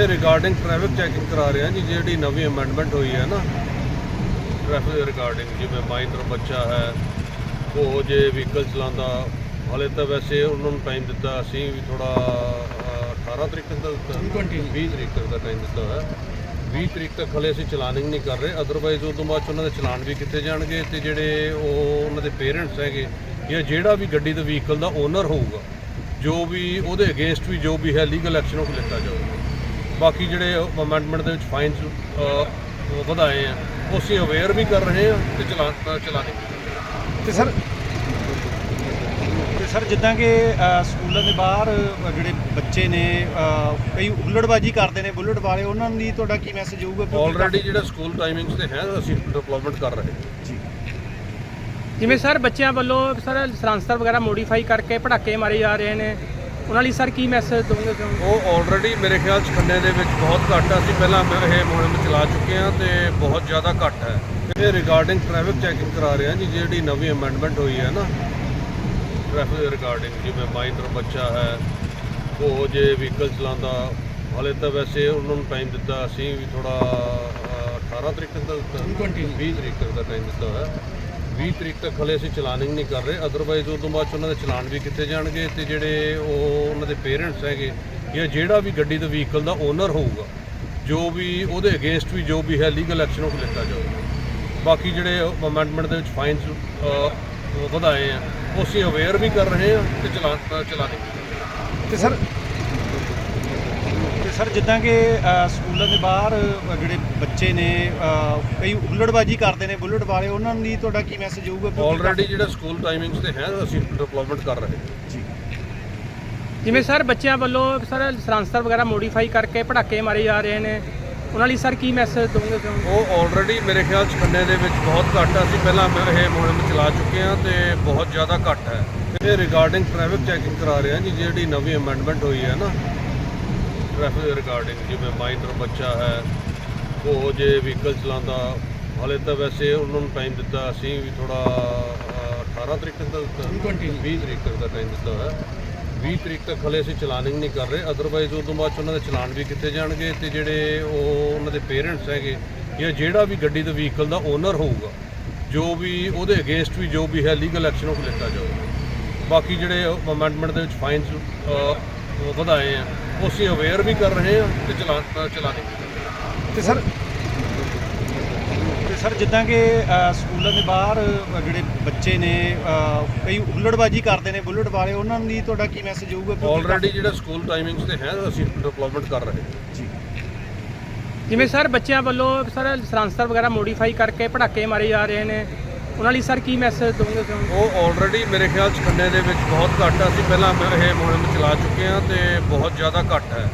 ਇਹ regarding traffic checking ਕਰਾ ਰਹੇ ਹਾਂ ਜੀ ਜਿਹੜੀ ਨਵੀਂ ਅਮੈਂਡਮੈਂਟ ਹੋਈ ਹੈ ਨਾ। ਟ੍ਰੈਫਿਕ ਦੇ ਰਿਗਾਰਡਿੰਗ ਜਿਵੇਂ ਮਾਈਨਰ ਬੱਚਾ ਹੈ ਉਹ ਜੇ ਵਹੀਕਲ ਚਲਾਉਂਦਾ ਹਾਲੇ ਤਾਂ ਵੈਸੇ ਉਹਨਾਂ ਨੂੰ ਟਾਈਮ ਦਿੱਤਾ ਅਸੀਂ ਵੀ ਥੋੜਾ 18 ਤਰੀਕ ਤੱਕ ਦਾ ਦਿੱਤਾ। 20 ਤਰੀਕ ਤੱਕ ਦਾ ਟਾਈਮ ਦਿੱਤਾ ਹੋਇਆ। 20 ਤਰੀਕ ਤੱਕ ਹਲੇ ਅਸੀਂ ਚਲਾਨਿੰਗ ਨਹੀਂ ਕਰ ਰਹੇ। ਅਦਰਵਾਈਜ਼ ਤੋਂ ਬਾਅਦ ਉਹਨਾਂ ਦੇ ਚਲਾਨ ਵੀ ਕੀਤੇ ਜਾਣਗੇ ਤੇ ਜਿਹੜੇ ਉਹ ਉਹਨਾਂ ਦੇ ਪੇਰੈਂਟਸ ਹੈਗੇ ਜਾਂ ਜਿਹੜਾ ਵੀ ਗੱਡੀ ਦੇ ਵਹੀਕਲ ਦਾ ਓਨਰ ਹੋਊਗਾ ਜੋ ਵੀ ਉਹਦੇ ਅਗੇਂਸਟ ਵੀ ਜੋ ਵੀ ਹੈ ਲੀਗਲ ਐਕਸ਼ਨ ਉਹ ਲਿੱਤਾ ਜਾਊਗਾ। ਬਾਕੀ ਜਿਹੜੇ ਅਮੈਂਡਮੈਂਟ ਦੇ ਵਿੱਚ ਫਾਈਨਸ ਵਧਾਏ ਆ ਉਹ ਅਸੀਂ ਅਵੇਅਰ ਵੀ ਕਰ ਰਹੇ ਆ ਤੇ ਰਹੇ ਹਾਂ ਤੇ ਸਰ ਤੇ ਸਰ ਜਿੱਦਾਂ ਕਿ ਸਕੂਲਾਂ ਦੇ ਬਾਹਰ ਜਿਹੜੇ ਬੱਚੇ ਨੇ ਕਈ ਹੁੱਲੜਬਾਜੀ ਕਰਦੇ ਨੇ ਬੁਲਟ ਵਾਲੇ ਉਹਨਾਂ ਲਈ ਤੁਹਾਡਾ ਕੀ ਮੈਸੇਜ ਹੋਊਗਾ? ਆਲਰੇਡੀ ਜਿਹੜਾ ਸਕੂਲ ਟਾਈਮਿੰਗਸ ਤੇ ਹੈ ਅਸੀਂ ਡਿਵੈਲਪਮੈਂਟ ਕਰ ਰਹੇ ਹਾਂ। ਜੀ। ਜਿਵੇਂ ਸਰ ਬੱਚਿਆਂ ਵੱਲੋਂ ਸਰ ਸਰਾਂਸਰ ਵਗੈਰਾ ਮੋਡੀਫਾਈ ਕਰਕੇ ਪਟਾਕੇ ਮਾਰੇ ਜਾ ਰਹੇ ਨੇ ਉਹਨਾਂ ਲਈ ਸਰ ਕੀ ਮੈਸੇਜ ਦੋਗੇ ਉਹ ਆਲਰੇਡੀ ਮੇਰੇ ਖਿਆਲ ਚ ਖੰਨੇ ਦੇ ਵਿੱਚ ਬਹੁਤ ਘੱਟ ਆ। ਅਸੀਂ ਪਹਿਲਾਂ ਇਹ ਮੁਹਿੰਮ ਚਲਾ ਚੁੱਕੇ ਹਾਂ ਤੇ ਬਹੁਤ ਜ਼ਿਆਦਾ ਘੱਟ ਹੈ। ਇਹ ਰਿਗਾਰਡਿੰਗ ਟ੍ਰੈਫਿਕ ਚੈਕਿੰਗ ਕਰਾ ਰਹੇ ਹਾਂ ਜੀ ਜਿਹੜੀ ਨਵੀਂ ਅਮੈਂਡਮੈਂਟ ਹੋਈ ਹੈ ਨਾ। ਟ੍ਰੈਫਿਕ ਰਿਗਾਰਡਿੰਗ ਜਿਵੇਂ ਮਾਈਨਰ ਬੱਚਾ ਹੈ ਉਹ ਜੇ ਵਹੀਕਲ ਚਲਾਉਂਦਾ ਹਾਲੇ ਤਾਂ ਵੈਸੇ ਉਹਨਾਂ ਨੂੰ ਟਾਈਮ ਦਿੱਤਾ ਅਸੀਂ ਵੀ ਥੋੜਾ 18 ਤਰੀਕ ਤੱਕ ਦਾ ਦਿੱਤਾ 20 ਤਰੀਕ ਤੱਕ ਦਾ ਟਾਈਮ ਦਿੱਤਾ ਹੋਇਆ। 20 ਤਰੀਕ ਤੱਕ ਹਲੇ ਅਸੀਂ ਚਲਾਨਿੰਗ ਨਹੀਂ ਕਰ ਰਹੇ। ਅਦਰਵਾਈਜ਼ ਉਸ ਤੋਂ ਬਾਅਦ 'ਚ ਉਹਨਾਂ ਦੇ ਚਲਾਨ ਵੀ ਕੀਤੇ ਜਾਣਗੇ ਤੇ ਜਿਹੜੇ ਉਹ ਉਹਨਾਂ ਦੇ ਪੇਰੈਂਟਸ ਹੈਗੇ ਜਾਂ ਜਿਹੜਾ ਵੀ ਗੱਡੀ ਦੇ ਵਹੀਕਲ ਦਾ ਓਨਰ ਹੋਊਗਾ ਜੋ ਵੀ ਉਹਦੇ ਅਗੇਂਸਟ ਵੀ ਜੋ ਵੀ ਹੈ ਲੀਗਲ ਐਕਸ਼ਨ ਉਹ ਲਿੱਤਾ ਜਾਊਗਾ। ਬਾਕੀ ਜਿਹੜੇ ਅਮੈਂਡਮੈਂਟ ਦੇ ਵਿੱਚ ਫਾਈਨਸ ਵਧਾਏ ਆ ਉਹ ਅਸੀਂ ਅਵੇਅਰ ਵੀ ਕਰ ਰਹੇ ਆ ਤੇ ਚਲਾਨ ਚਲਾਨਿੰਗ ਰਹੇ ਹਾਂ। ਤੇ ਸਰ ਤੇ ਸਰ ਜਿੱਦਾਂ ਕਿ ਸਕੂਲਾਂ ਦੇ ਬਾਹਰ ਅ, ਜਿਹੜੇ ਬੱਚੇ ਨੇ ਕਈ ਹੁੱਲੜਬਾਜੀ ਕਰਦੇ ਨੇ ਬੁਲਟ ਵਾਲੇ ਉਹਨਾਂ ਲਈ ਤੁਹਾਡਾ ਕੀ ਮੈਸੇਜ ਹੋਊਗਾ? ਆਲਰੇਡੀ ਜਿਹੜਾ ਸਕੂਲ ਟਾਈਮਿੰਗਸ ਤੇ ਹੈ ਅਸੀਂ ਡਿਵੈਲਪਮੈਂਟ ਕਰ ਰਹੇ ਹਾਂ। ਜੀ। ਜਿਵੇਂ ਸਰ ਬੱਚਿਆਂ ਵੱਲੋਂ ਸਰ ਸਰਾਂਸਰ ਵਗੈਰਾ ਮੋਡੀਫਾਈ ਕਰਕੇ ਪਟਾਕੇ ਮਾਰੇ ਜਾ ਰਹੇ ਨੇ ਉਹਨਾਂ ਲਈ ਸਰ ਕੀ ਮੈਸੇਜ ਦੋਗੇ ਕਿਉਂ ਉਹ ਆਲਰੇਡੀ ਮੇਰੇ ਖਿਆਲ ਚ ਖੰਨੇ ਦੇ ਵਿੱਚ ਬਹੁਤ ਘੱਟ ਆ। ਅਸੀਂ ਪਹਿਲਾਂ ਇਹ ਮੁਹਿੰਮ ਚਲਾ ਚੁੱਕੇ ਹਾਂ ਤੇ ਬਹੁਤ ਜ਼ਿਆਦਾ ਘੱਟ ਹੈ। ਇਹ ਰਿਗਾਰਡਿੰਗ ਟ੍ਰੈਫਿਕ ਚੈਕਿੰਗ ਕਰਾ ਰਹੇ ਹਾਂ ਜੀ ਜਿਹੜੀ ਨਵੀਂ ਅਮੈਂਡਮੈਂਟ ਹੋਈ ਹੈ ਨਾ ਟ੍ਰੈਫਿਕ ਰਿਗਾਰਡਿੰਗ ਜਿਵੇਂ ਮਾਈਨਰ ਬੱਚਾ ਹੈ ਉਹ ਜੇ ਵਹੀਕਲ ਚਲਾਉਂਦਾ ਹਾਲੇ ਤਾਂ ਵੈਸੇ ਉਹਨਾਂ ਨੂੰ ਟਾਈਮ ਦਿੱਤਾ ਅਸੀਂ ਵੀ ਥੋੜਾ 18 ਤਰੀਕ ਤੱਕ ਦਾ ਦਿੱਤਾ 20 ਤਰੀਕ ਤੱਕ ਦਾ ਟਾਈਮ ਦਿੱਤਾ ਹੋਇਆ। 20 ਤਰੀਕ ਤੱਕ ਹਲੇ ਅਸੀਂ ਚਲਾਨਿੰਗ ਨਹੀਂ ਕਰ ਰਹੇ। ਅਦਰਵਾਈਜ਼ ਉਸ ਤੋਂ ਬਾਅਦ ਉਹਨਾਂ ਦੇ ਚਲਾਨ ਵੀ ਕੀਤੇ ਜਾਣਗੇ ਤੇ ਜਿਹੜੇ ਉਹ ਉਹਨਾਂ ਦੇ ਪੇਰੈਂਟਸ ਹੈਗੇ ਜਾਂ ਜਿਹੜਾ ਵੀ ਗੱਡੀ ਦੇ ਵਹੀਕਲ ਦਾ ਓਨਰ ਹੋਊਗਾ ਜੋ ਵੀ ਉਹਦੇ ਅਗੇਂਸਟ ਵੀ ਜੋ ਵੀ ਹੈ ਲੀਗਲ ਐਕਸ਼ਨ ਉਹ ਲਿੱਤਾ ਜਾਊਗਾ। ਬਾਕੀ ਜਿਹੜੇ ਅਮੈਂਡਮੈਂਟ ਦੇ ਵਿੱਚ ਫਾਈਨਸ ਵਧਾਏ ਆ ਉਹ ਅਸੀਂ ਅਵੇਅਰ ਵੀ ਕਰ ਰਹੇ ਆ ਤੇ ਚਲਾਨ ਚਲਾਨਿੰਗ ਤੇ ਸਰ ਤੇ ਸਰ ਜਿੱਦਾਂ ਕਿ ਅ, ਸਕੂਲਾਂ ਦੇ ਬਾਹਰ ਅ, ਜਿਹੜੇ ਬੱਚੇ ਨੇ ਅ, ਕਈ ਹੁੱਲੜਬਾਜੀ ਕਰਦੇ ਨੇ ਬੁਲਟ ਵਾਲੇ ਉਹਨਾਂ ਲਈ ਤੁਹਾਡਾ ਕੀ ਮੈਸੇਜ ਹੋਊਗਾ? ਕਿਉਂਕਿ ਆਲਰੇਡੀ ਜਿਹੜਾ ਸਕੂਲ ਟਾਈਮਿੰਗਸ ਤੇ ਹੈ ਅਸੀਂ ਡਿਵੈਲਪਮੈਂਟ ਕਰ ਰਹੇ ਹਾਂ। ਜੀ। ਜਿਵੇਂ ਸਰ ਬੱਚਿਆਂ ਵੱਲੋਂ ਸਰ ਸਰਾਂਸਰ ਵਗੈਰਾ ਮੋਡੀਫਾਈ ਕਰਕੇ ਪਟਾਕੇ ਮਾਰੇ ਜਾ ਰਹੇ ਨੇ ਉਹਨਾਂ ਲਈ ਸਰ ਕੀ ਮੈਸੇਜ ਦੋਗੇ ਕਿਉਂ ਉਹ ਆਲਰੇਡੀ ਮੇਰੇ ਖਿਆਲ ਚ ਖੰਨੇ ਦੇ ਵਿੱਚ ਬਹੁਤ ਘੱਟ ਆ ਅਸੀਂ ਪਹਿਲਾਂ ਇਹ ਮੁਹਿੰਮ ਚਲਾ ਚੁੱਕੇ ਹਾਂ ਤੇ ਬਹੁਤ ਜ਼ਿਆਦਾ ਘੱਟ ਹੈ।